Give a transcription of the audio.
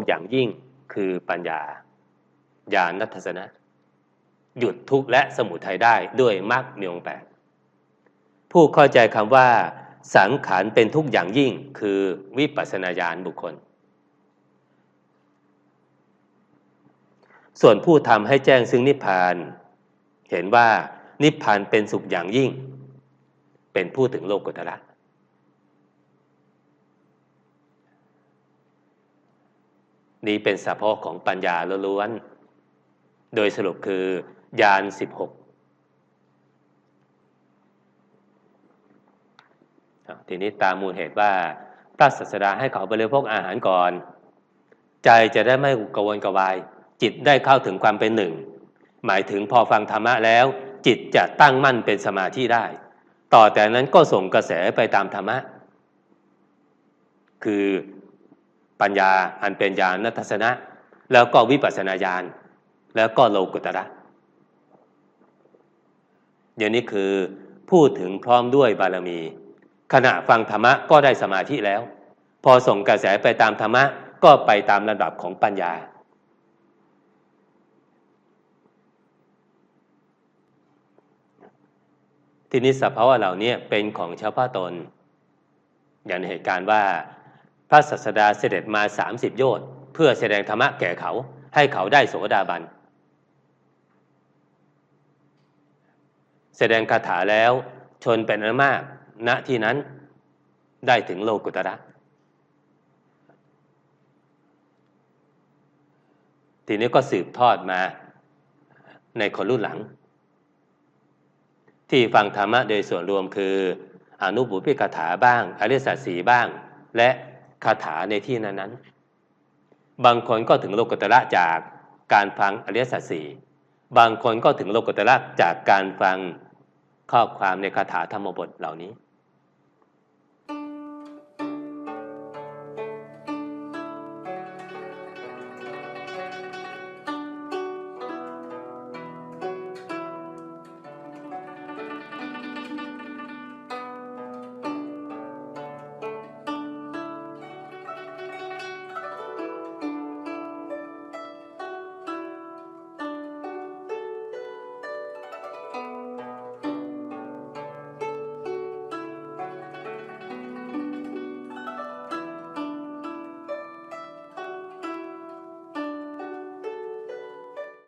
กอย่างยิ่งคือปัญญาญาณทัศนะ หยุดทุกข์และสมุทัยได้ด้วยมรรคมีองค์แปดผู้เข้าใจคำว่า สังขารเป็นทุกข์อย่างยิ่งคือวิปัสสนาญาณบุคคล ส่วนผู้ทำให้แจ้งซึ่งนิพพาน เห็นว่านิพพานเป็นสุขอย่างยิ่ง เป็นผู้ถึงโลกุตระ นี้เป็นสะโพกของปัญญาล้วนๆ โดยสรุปคือยานสิบหกทีนี้ตามมูลเหตุว่าพระศาสดาให้เขาบริโภคอาหารก่อน ใจจะได้ไม่กวนกวาย จิตได้เข้าถึงความเป็นหนึ่ง หมายถึงพอฟังธรรมะแล้ว จิตจะตั้งมั่นเป็นสมาธิได้ ต่อแต่นั้นก็ส่งกระแสไปตามธรรมะ คือ ปัญญาอันเป็นญาณทัศนะ แล้วก็วิปัสนาญาณ แล้วก็โลกุตระอย่างนี้คือพูดถึงพร้อมด้วยบารมี ขณะฟังธรรมะก็ได้สมาธิแล้ว พอส่งกระแสไปตามธรรมะก็ไปตามระดับของปัญญา ทีนี้สภาวะเหล่านี้เป็นของชาวพระตน อย่างเหตุการณ์ว่า พระศาสดาเสด็จมาสามสิบโยชน์เพื่อแสดงธรรมะแก่เขาให้เขาได้โสดาบัน แสดงคาถาแล้วชนเป็นอันมาก ณที่นั้นได้ถึงโลกุตระ ทีนี้ก็สืบทอดมาในคนรุ่นหลัง ที่ฟังธรรมะโดยส่วนรวมคืออนุบุพิกถาบ้าง อริสัตสีบ้าง และ คาถาในที่นั้นนั้นบางคนก็ถึงโลกุตระจากการฟังอริยสัจสี่บางคนก็ถึงโลกุตระจากการฟังข้อความในคาถาธรรมบทเหล่านี้